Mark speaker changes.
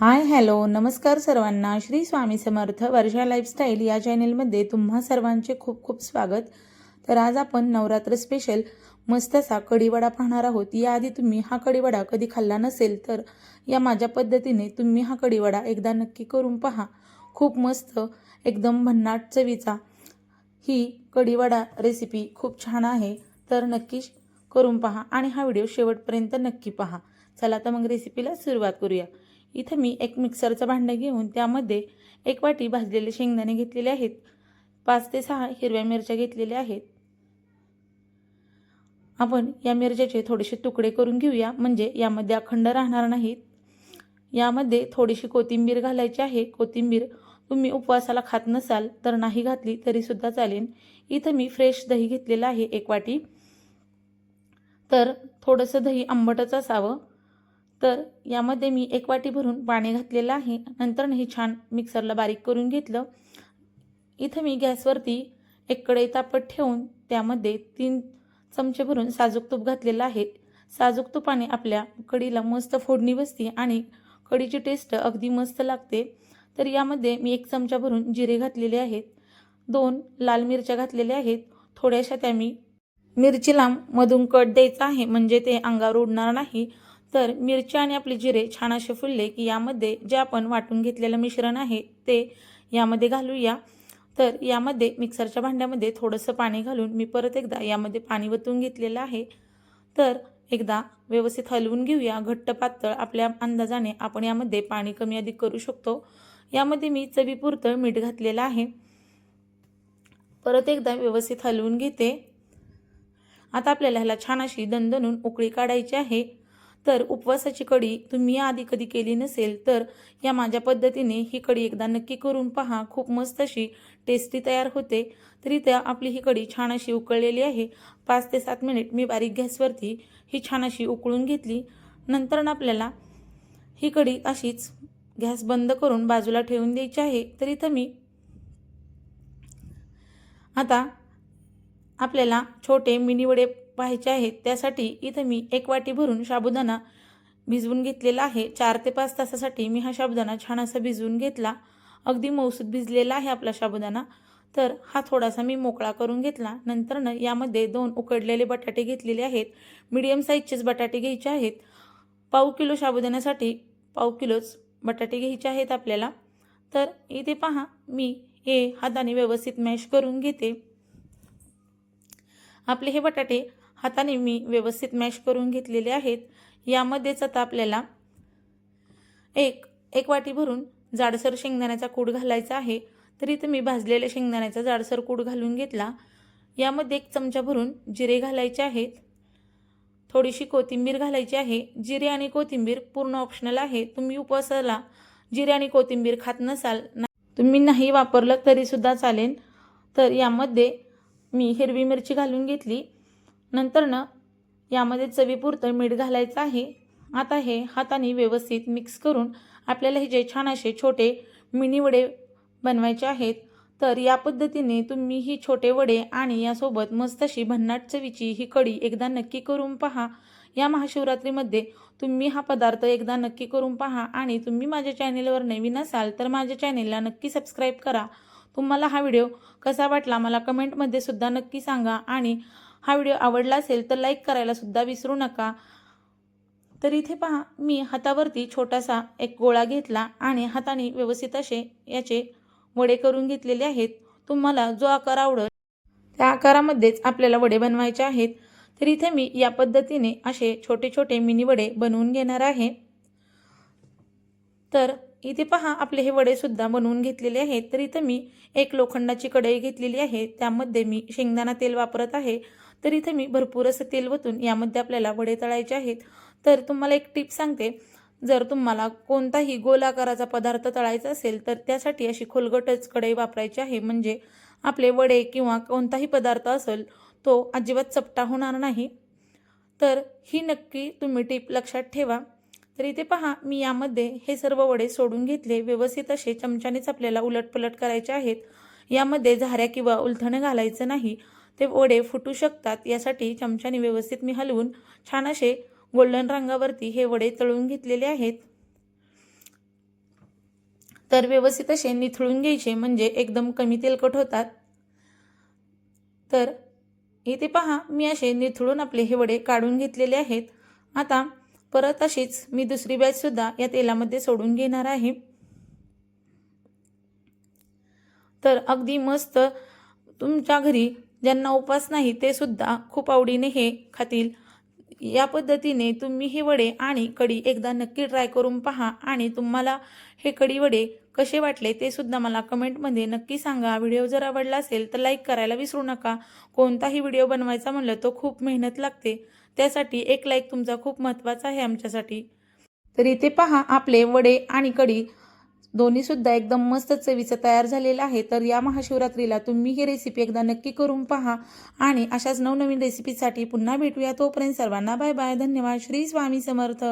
Speaker 1: Hi hello नमस्कार सर्वांना. श्री स्वामी समर्थ वर्षा lifestyle या चॅनेलमध्ये तुम्हा सर्वांचे खूप खूप स्वागत. तर आज आपण नवरात्र स्पेशल मस्त असा कढीवडा पाहणार आहोत. याआधी तुम्ही हा कढीवडा कधी खाल्ला नसेल तर या माझ्या पद्धतीने तुम्ही हा कढीवडा एकदा नक्की करून पहा. खूप मस्त एकदम भन्नाट चवीचा ही कढीवडा रेसिपी खूप छान आहे. तर नक्की करून पहा आणि हा व्हिडिओ शेवटपर्यंत नक्की पहा. चला तर मग रेसिपीला सुरुवात करूया. इथं मी एक मिक्सरचं भांडं घेऊन त्यामध्ये एक वाटी भाजलेले शेंगदाणे घेतलेले आहेत. पाच ते सहा हिरव्या मिरच्या घेतलेल्या आहेत. आपण या मिरच्याचे थोडेसे तुकडे करून घेऊया. म्हणजे यामध्ये अखंड राहणार नाहीत. यामध्ये थोडीशी कोथिंबीर घालायची आहे. कोथिंबीर तुम्ही उपवासाला खात नसाल तर नाही घातली तरीसुद्धा चालेल. इथं मी फ्रेश दही घेतलेलं आहे एक वाटी. तर थोडंसं दही आंबटच असावं. तर यामध्ये मी एक वाटी भरून पाणी घातलेलं आहे. नंतर हे छान मिक्सरला बारीक करून घेतलं. इथं मी गॅसवरती एक कढई तापत ठेवून त्यामध्ये तीन चमचे भरून साजूक तूप घातलेलं आहे. साजूक तुपाने आपल्या कढीला मस्त फोडणी बसते आणि कढीची टेस्ट अगदी मस्त लागते. तर यामध्ये मी एक चमचा भरून जिरे घातलेले आहेत. दोन लाल मिरच्या घातलेल्या आहेत. थोड्याशा त्या मी मिरचीला मधून कट द्यायचा आहे. म्हणजे ते अंगावर उडणार नाही. तर मिरची आणि आपले जिरे छान असे फुलले की यामध्ये जे आपण वाटून घेतलेलं मिश्रण आहे ते यामध्ये घालूया. तर यामध्ये मिक्सरच्या भांड्यामध्ये थोडंसं पाणी घालून मी परत एकदा यामध्ये पाणी वतून घेतलेलं आहे. तर एकदा व्यवस्थित हलवून घेऊया. घट्ट पातळ आपल्या अंदाजाने आपण यामध्ये पाणी कमी अधिक करू शकतो. यामध्ये मी चवीपुरतं मीठ घातलेलं आहे. परत एकदा व्यवस्थित हलवून घेते. आता आपल्याला ह्याला छान अशी दणदणून उकळी काढायची आहे. तर उपवासाची कढी तुम्ही आधी कधी केली नसेल तर या माझ्या पद्धतीने ही कढी एकदा नक्की करून पहा. खूप मस्त अशी टेस्टी तयार होते. तरी त्या आपली ही कढी छान अशी उकळलेली आहे. पाच ते सात मिनिट मी बारीक गॅसवरती ही छान अशी उकळून घेतली. नंतर आपल्याला ही कढी अशीच गॅस बंद करून बाजूला ठेवून द्यायची आहे. तर इथं मी आता आपल्याला छोटे मिनी वडे पाहायचे आहेत. त्यासाठी इथं मी एक वाटी भरून साबुदाणा भिजवून घेतलेला आहे. चार ते पाच तासासाठी मी हा साबुदाणा छान असा भिजवून घेतला. अगदी मौसूद भिजलेला आहे आपला साबुदाणा. तर हा थोडासा मी मोकळा करून घेतला. नंतरनं यामध्ये दोन उकडलेले बटाटे घेतलेले आहेत. मीडियम साईजचेच बटाटे घ्यायचे आहेत. पाव किलो साबुदाण्यासाठी पाव किलोच बटाटे घ्यायचे आहेत आपल्याला. तर इथे पहा मी हे हाताने व्यवस्थित मॅश करून घेते. आपले हे बटाटे हाताने मी व्यवस्थित मॅश करून घेतलेले आहेत. यामध्येच आता आपल्याला एक एक वाटी भरून जाडसर शेंगदाण्याचा कूड घालायचा आहे. तर इथं मी भाजलेल्या शेंगदाण्याचा जाडसर कूड घालून घेतला. यामध्ये एक चमचा भरून जिरे घालायचे आहेत. थोडीशी कोथिंबीर घालायची आहे. जिरे आणि कोथिंबीर पूर्ण ऑप्शनल आहे. तुम्ही उपवासाला जिरे आणि कोथिंबीर खात नसाल ना तुम्ही नाही वापरलं तरीसुद्धा चालेल. तर यामध्ये मी हिरवी मिरची घालून घेतली. नंतरनं यामध्ये चवीपुरतं मीठ घालायचं आहे. आता हे हाताने व्यवस्थित मिक्स करून आपल्याला हे जे छान असे छोटे मिनी वडे बनवायचे आहेत तर या पद्धतीने तुम्ही ही छोटे वडे आणि यासोबत मस्त अशी भन्नाट चवीची ही कढी एकदा नक्की करून पहा. या महाशिवरात्रीमध्ये तुम्ही हा पदार्थ एकदा नक्की करून पहा आणि तुम्ही माझ्या चॅनेलवर नवीन असाल तर माझ्या चॅनेलला नक्की सबस्क्राईब करा. तुम्हाला हा व्हिडिओ कसा वाटला मला कमेंटमध्ये सुद्धा नक्की सांगा आणि हा व्हिडिओ आवडला असेल तर लाईक करायला सुद्धा विसरू नका. तर इथे पहा मी हातावरती छोटासा एक गोळा घेतला आणि हाताने व्यवस्थित असे याचे वडे करून घेतलेले आहेत. तुम्हाला जो आकार आवडेल त्या आकारामध्येच आपल्याला वडे बनवायचे आहेत. तर इथे मी या पद्धतीने असे छोटे छोटे मिनी वडे बनवून घेणार आहे. तर इथे पहा आपले हे वडेसुद्धा बनवून घेतलेले आहेत. तर इथं मी एक लोखंडाची कढई घेतलेली आहे. त्यामध्ये मी शेंगदाणा तेल वापरत आहे. तर इथे मी भरपूर असं तेल वतून यामध्ये आपल्याला वडे तळायचे आहेत. तर तुम्हाला एक टिप सांगते. जर तुम्हाला कोणताही गोल आकाराचा पदार्थ तळायचा असेल तर त्यासाठी अशी खोलगटच कढई वापरायची आहे. म्हणजे आपले वडे किंवा कोणताही पदार्थ असेल तो अजिबात चपटा होणार नाही. तर ही नक्की तुम्ही टीप लक्षात ठेवा. तर इथे पहा मी यामध्ये हे सर्व वडे सोडून घेतले. व्यवस्थित असे चमच्यानेच आपल्याला उलटपलट करायचे आहेत. यामध्ये झाऱ्या किंवा उलथणं घालायचं नाही. ते वडे फुटू शकतात यासाठी चमच्याने व्यवस्थित मी हलवून छान असे गोल्डन रंगावरती हे वडे तळून घेतलेले आहेत. तर व्यवस्थित असे निथळून घ्यायचे म्हणजे एकदम कमी तेलकट होतात. तर इथे पहा मी असे निथळून आपले हे वडे काढून घेतलेले आहेत. आता परत अशीच मी दुसरी बॅचसुद्धा या तेलामध्ये सोडून घेणार आहे. तर अगदी मस्त तुमच्या घरी ज्यांना उपास नाही ते सुद्धा खूप आवडीने हे खातील. या पद्धतीने तुम्ही हे वडे आणि कढी एकदा नक्की ट्राय करून पहा आणि तुम्हाला हे कढी वडे कसे वाटले ते सुद्धा मला कमेंटमध्ये नक्की सांगा. व्हिडिओ जर आवडला असेल तर लाईक करायला विसरू नका. कोणताही व्हिडिओ बनवायचा म्हणलं तो खूप मेहनत लागते. त्यासाठी एक लाईक तुमचा खूप महत्त्वाचा आहे आमच्यासाठी. तर इथे पहा आपले वडे आणि कढी. दोन्हीसुद्धा एकदम मस्त चवीचं तयार झालेलं आहे. तर या महाशिवरात्रीला तुम्ही ही रेसिपी एकदा नक्की करून पहा. आणि अशाच नवनवीन रेसिपीसाठी पुन्हा भेटूया. तोपर्यंत सर्वांना बाय बाय धन्यवाद. श्री स्वामी समर्थ.